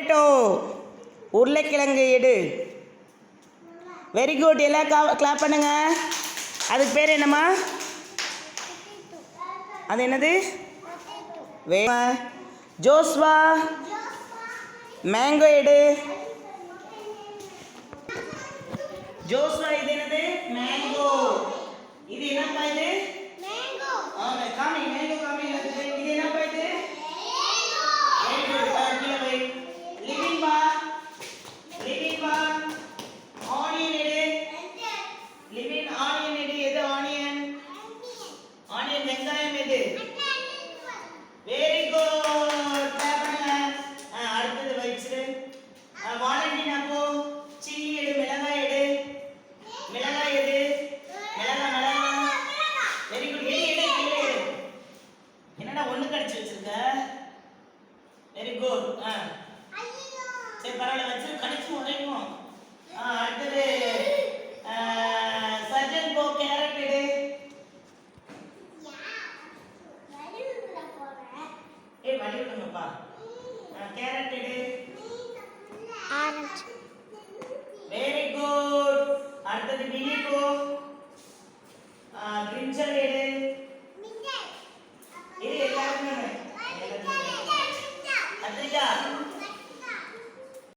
Potato உருளைக்கிழங்கு எடு. Very good எல்லாம் கிளாப் பண்ணுங்க. அதுக்கு பேர் என்னம்மா? அது என்னது? வே ஜோஸ்வா. மேங்கோ எடு. ஜோஸ்வா இது என்னது? மேங்கோ இது என்னப்பா இது? வெங்காயம் வெரி குட் ஆ, அடுத்தது வயிற்று. ஆ, வாலண்டின் அப்போ சில்லி எடு மிளகாய் எடு. மிளகாய் எடு. மிளகாய் மிளகாய் வெரி குட் எடு எடு எடு. என்னடா ஒண்ணு கடிச்சு வச்சிருக்க? வெரி குட் ஆ. சரி பரவாயில்ல வச்சு கடிச்சு உடைக்கும் ஆ அடுத்தது சர்ஜன் போ கேரட் எடு ஏய் வலி விடுங்கப்பா கேரட் எடு. வெரி குட் அடுத்தது போ பிரிஞ்சல் எடு.